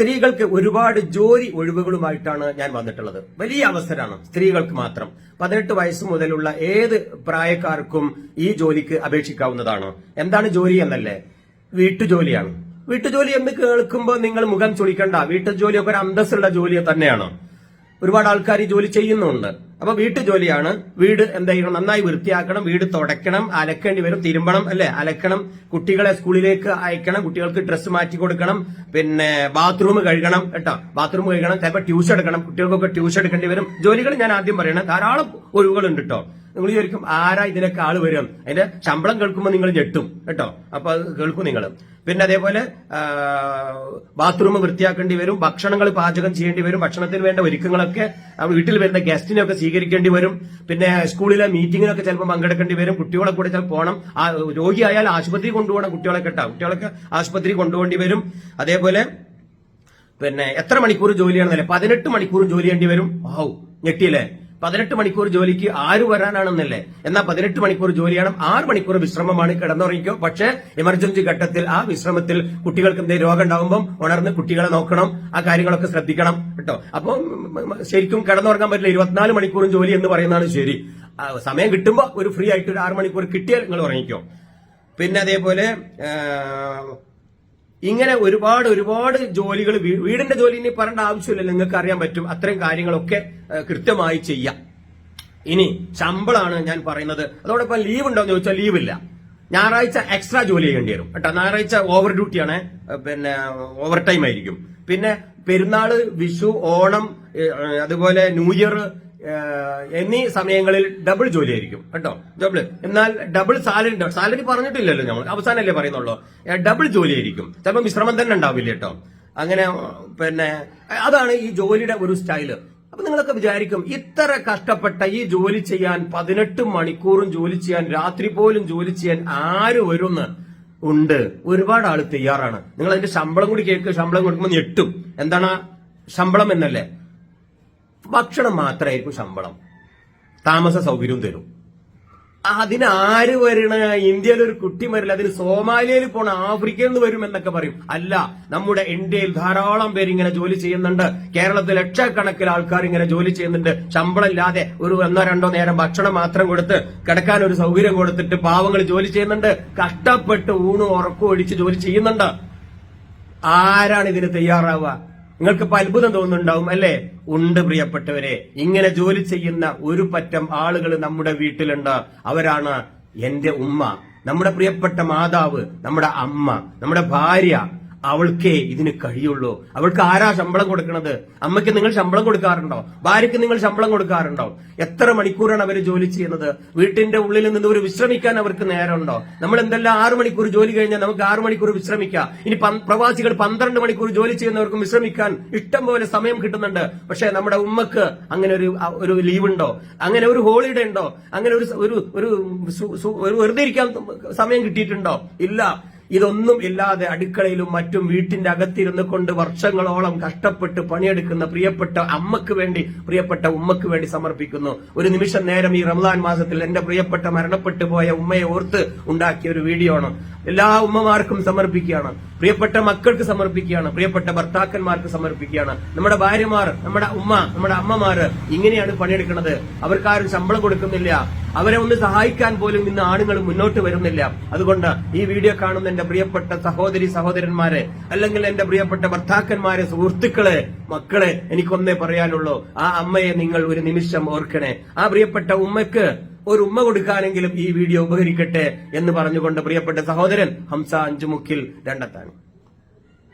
സ്ത്രീകൾക്ക് ഒരുപാട് ജോലി ഒഴിവുകളുമായിട്ടാണ് ഞാൻ വന്നിട്ടുള്ളത്. വലിയ അവസരമാണ് സ്ത്രീകൾക്ക് മാത്രം. പതിനെട്ട് വയസ്സ് മുതലുള്ള ഏത് പ്രായക്കാർക്കും ഈ ജോലിക്ക് അപേക്ഷിക്കാവുന്നതാണ്. എന്താണ് ജോലി എന്നല്ലേ? വീട്ടുജോലിയാണ്. വീട്ടുജോലി എന്ന് കേൾക്കുമ്പോൾ നിങ്ങൾ മുഖം ചുളിക്കണ്ട. വീട്ടുജോലിയൊക്കെ ഒരു അന്തസ്സുള്ള ജോലി തന്നെയാണ്. ഒരുപാട് ആൾക്കാർ ജോലി ചെയ്യുന്നുണ്ട്. അപ്പൊ വീട്ടു ജോലിയാണ് വീട് എന്ത് ചെയ്യണം? നന്നായി വൃത്തിയാക്കണം. വീട് തുടയ്ക്കണം. അലക്കേണ്ടി വരും. തിരുമ്പണം അല്ലെ? അലക്കണം. കുട്ടികളെ സ്കൂളിലേക്ക് അയക്കണം. കുട്ടികൾക്ക് ഡ്രസ്സ് മാറ്റി കൊടുക്കണം. പിന്നെ ബാത്റൂം കഴുകണം കേട്ടോ? ബാത്റൂം കഴുകണം. ചിലപ്പോൾ ട്യൂഷൻ എടുക്കണം. കുട്ടികൾക്കൊക്കെ ട്യൂഷൻ എടുക്കേണ്ടി വരും. ജോലികൾ ഞാൻ ആദ്യം പറയണം. ധാരാളം ഒഴിവുകളുണ്ട് കേട്ടോ. നിങ്ങൾ വിചാരിക്കും ആരാ ഇതിനൊക്കെ ആൾ വരും അതിന്റെ ശമ്പളം കേൾക്കുമ്പോൾ നിങ്ങൾ ഞെട്ടും കേട്ടോ? അപ്പൊ അത് കേൾക്കും നിങ്ങൾ. പിന്നെ അതേപോലെ ബാത്റൂം വൃത്തിയാക്കേണ്ടി വരും ഭക്ഷണങ്ങൾ പാചകം ചെയ്യേണ്ടി വരും ഭക്ഷണത്തിന് വേണ്ട ഒരുക്കങ്ങളൊക്കെ വീട്ടിൽ വരുന്ന ഗസ്റ്റിനെയൊക്കെ സ്വീകരിക്കേണ്ടി വരും. പിന്നെ സ്കൂളിലെ മീറ്റിങ്ങിനൊക്കെ ചിലപ്പോൾ പങ്കെടുക്കേണ്ടി വരും. കുട്ടികളെ കൂടെ ചിലപ്പോൾ പോകണം രോഗിയായാൽ ആശുപത്രി കൊണ്ടുപോകണം കുട്ടികളെ കേട്ടോ. കുട്ടികളൊക്കെ ആശുപത്രി കൊണ്ടുപോകേണ്ടി വരും. അതേപോലെ പിന്നെ എത്ര മണിക്കൂർ ജോലിയാണെന്നല്ലേ പതിനെട്ട് മണിക്കൂർ ജോലി ചെയ്യേണ്ടി വരും. ഔ ഞെട്ടിയല്ലേ? പതിനെട്ട് മണിക്കൂർ ജോലിക്ക് ആര് വരാനാണെന്നല്ലേ. എന്നാൽ പതിനെട്ട് മണിക്കൂർ ജോലിയാണ് ആറ് മണിക്കൂർ വിശ്രമമാണ് കിടന്നുറങ്ങിക്കോ. പക്ഷേ എമർജൻസി ഘട്ടത്തിൽ ആ വിശ്രമത്തിൽ കുട്ടികൾക്ക് എന്തെങ്കിലും രോഗം ഉണ്ടാകുമ്പോൾ ഉണർന്ന് കുട്ടികളെ നോക്കണം ആ കാര്യങ്ങളൊക്കെ ശ്രദ്ധിക്കണം കേട്ടോ. അപ്പോൾ ശരിക്കും കിടന്നുറങ്ങാൻ പറ്റില്ല. ഇരുപത്തിനാല് മണിക്കൂറും ജോലി എന്ന് പറയുന്നതാണ് ശരി. സമയം കിട്ടുമ്പോൾ ഒരു ഫ്രീ ആയിട്ട് ഒരു ആറ് മണിക്കൂർ കിട്ടിയാൽ നിങ്ങൾ ഉറങ്ങിക്കോ. പിന്നെ അതേപോലെ ഇങ്ങനെ ഒരുപാട് ഒരുപാട് ജോലികൾ വീടിന്റെ ജോലി ഇനി പറയേണ്ട ആവശ്യമില്ല. നിങ്ങൾക്ക് അറിയാൻ പറ്റും. അത്രയും കാര്യങ്ങളൊക്കെ കൃത്യമായി ചെയ്യാം. ഇനി ശമ്പളമാണ് ഞാൻ പറയുന്നത്. അതോടൊപ്പം ലീവ് ഉണ്ടോ എന്ന് ചോദിച്ചാൽ ലീവ് ഇല്ല. ഞായറാഴ്ച എക്സ്ട്രാ ജോലി ചെയ്യേണ്ടി വരും. കേട്ടോ ഞായറാഴ്ച ഓവർ ഡ്യൂട്ടിയാണ് പിന്നെ ഓവർ ടൈം ആയിരിക്കും. പിന്നെ പെരുന്നാൾ വിഷു ഓണം അതുപോലെ ന്യൂ ഇയർ എന്നീ സമയങ്ങളിൽ ഡബിൾ ജോലി ആയിരിക്കും. കേട്ടോ ഡബിൾ എന്നാൽ ഡബിൾ സാലറി സാലറി പറഞ്ഞിട്ടില്ലല്ലോ നമ്മൾ അവസാനമല്ലേ പറയുന്നുള്ളൂ. ഡബിൾ ജോലി ആയിരിക്കും. ചിലപ്പോൾ വിശ്രമം തന്നെ ഉണ്ടാവില്ല കേട്ടോ. അങ്ങനെ പിന്നെ അതാണ് ഈ ജോലിയുടെ ഒരു സ്റ്റൈൽ അപ്പൊ നിങ്ങളൊക്കെ വിചാരിക്കും ഇത്ര കഷ്ടപ്പെട്ട ഈ ജോലി ചെയ്യാൻ പതിനെട്ട് മണിക്കൂറും ജോലി ചെയ്യാൻ രാത്രി പോലും ജോലി ചെയ്യാൻ ആര് വരുമെന്ന് ഉണ്ട്. ഒരുപാട് ആൾ തയ്യാറാണ്. നിങ്ങൾ അതിന്റെ ശമ്പളം കൂടി കേൾക്കുക ശമ്പളം കൊടുക്കുമ്പോൾ ഞെട്ടും എന്താണ് ശമ്പളം എന്നല്ലേ? ഭക്ഷണം മാത്രമായിരിക്കും ശമ്പളം. താമസ സൗകര്യവും തരും. അതിന് ആര് വരണ? ഇന്ത്യയിൽ ഒരു കുട്ടി വരില്ല അതിന് സോമാലിയയിൽ പോണ ആഫ്രിക്കയിൽ നിന്ന് വരും എന്നൊക്കെ പറയും. അല്ല നമ്മുടെ ഇന്ത്യയിൽ ധാരാളം പേര് ഇങ്ങനെ ജോലി ചെയ്യുന്നുണ്ട്. കേരളത്തിൽ ലക്ഷക്കണക്കിന് ആൾക്കാർ ഇങ്ങനെ ജോലി ചെയ്യുന്നുണ്ട്. ശമ്പളം ഇല്ലാതെ ഒരു ഒന്നോ രണ്ടോ നേരം ഭക്ഷണം മാത്രം കൊടുത്ത് കിടക്കാൻ ഒരു സൗകര്യം കൊടുത്തിട്ട് പാവങ്ങൾ ജോലി ചെയ്യുന്നുണ്ട്. കഷ്ടപ്പെട്ട് ഊണും ഉറക്കും ഒഴിച്ച് ജോലി ചെയ്യുന്നുണ്ട്. ആരാണ് ഇതിന് തയ്യാറാവുക? നിങ്ങൾക്ക് ഇപ്പൊ അത്ഭുതം തോന്നുന്നുണ്ടാവും അല്ലേ? ഉണ്ട് പ്രിയപ്പെട്ടവരെ ഇങ്ങനെ ജോലി ചെയ്യുന്ന ഒരു പറ്റം ആളുകൾ നമ്മുടെ വീട്ടിലുണ്ട്. അവരാണ് എന്റെ ഉമ്മ നമ്മുടെ പ്രിയപ്പെട്ട മാതാവ് നമ്മുടെ അമ്മ നമ്മുടെ ഭാര്യ അവൾക്കേ ഇതിന് കഴിയുള്ളൂ. അവൾക്ക് ആരാ ശമ്പളം കൊടുക്കുന്നത് അമ്മയ്ക്ക് നിങ്ങൾ ശമ്പളം കൊടുക്കാറുണ്ടോ? ഭാര്യയ്ക്ക് നിങ്ങൾ ശമ്പളം കൊടുക്കാറുണ്ടോ? എത്ര മണിക്കൂറാണ് അവർ ജോലി ചെയ്യുന്നത്? വീട്ടിന്റെ ഉള്ളിൽ നിന്ന് ഒരു വിശ്രമിക്കാൻ അവർക്ക് നേരമുണ്ടോ? നമ്മൾ എന്തെല്ലാം ആറു മണിക്കൂർ ജോലി കഴിഞ്ഞാൽ നമുക്ക് ആറു മണിക്കൂർ വിശ്രമിക്കാം. ഇനി പ്രവാസികൾ പന്ത്രണ്ട് മണിക്കൂർ ജോലി ചെയ്യുന്നവർക്കും വിശ്രമിക്കാൻ ഇഷ്ടം പോലെ സമയം കിട്ടുന്നുണ്ട്. പക്ഷെ നമ്മുടെ ഉമ്മക്ക് അങ്ങനെ ഒരു ഒരു ലീവ് ഉണ്ടോ അങ്ങനെ ഒരു ഹോളിഡേ ഉണ്ടോ? അങ്ങനെ ഒരു ഒരു വെറുതെ ഇരിക്കാൻ സമയം കിട്ടിയിട്ടുണ്ടോ? ഇല്ല. ഇതൊന്നും ഇല്ലാതെ അടുക്കളയിലും മറ്റും വീട്ടിന്റെ അകത്തിരുന്ന് കൊണ്ട് വർഷങ്ങളോളം കഷ്ടപ്പെട്ട് പണിയെടുക്കുന്ന പ്രിയപ്പെട്ട അമ്മയ്ക്ക് വേണ്ടി പ്രിയപ്പെട്ട ഉമ്മക്ക് വേണ്ടി സമർപ്പിക്കുന്നു. ഒരു നിമിഷം നേരം ഈ റംസാൻ മാസത്തിൽ എന്റെ പ്രിയപ്പെട്ട മരണപ്പെട്ടു പോയ ഉമ്മയെ ഓർത്ത് ഉണ്ടാക്കിയ ഒരു വീഡിയോ ആണ് എല്ലാ ഉമ്മമാർക്കും സമർപ്പിക്കുകയാണ്. പ്രിയപ്പെട്ട മക്കൾക്ക് സമർപ്പിക്കുകയാണ്. പ്രിയപ്പെട്ട ഭർത്താക്കന്മാർക്ക് സമർപ്പിക്കുകയാണ്. നമ്മുടെ ഭാര്യമാർ നമ്മുടെ ഉമ്മ നമ്മുടെ അമ്മമാര് ഇങ്ങനെയാണ് പണിയെടുക്കുന്നത്. അവർക്കാരും ശമ്പളം കൊടുക്കുന്നില്ല. അവരെ ഒന്ന് സഹായിക്കാൻ പോലും ഇന്ന് ആണുങ്ങൾ മുന്നോട്ട് വരുന്നില്ല. അതുകൊണ്ട് ഈ വീഡിയോ കാണുന്ന എന്റെ പ്രിയപ്പെട്ട സഹോദരി സഹോദരന്മാരെ അല്ലെങ്കിൽ എന്റെ പ്രിയപ്പെട്ട ഭർത്താക്കന്മാരെ സുഹൃത്തുക്കളെ മക്കളെ എനിക്കൊന്നേ പറയാനുള്ളൂ. ആ അമ്മയെ നിങ്ങൾ ഒരു നിമിഷം ഓർക്കണേ. ആ പ്രിയപ്പെട്ട ഉമ്മയ്ക്ക് ഒരു ഉമ്മ കൊടുക്കാനെങ്കിലും ഈ വീഡിയോ ഉപകരിക്കട്ടെ എന്ന് പറഞ്ഞുകൊണ്ട് പ്രിയപ്പെട്ട സഹോദരൻ ഹംസ അഞ്ചുമുക്കിൽ രണ്ടെത്താണ്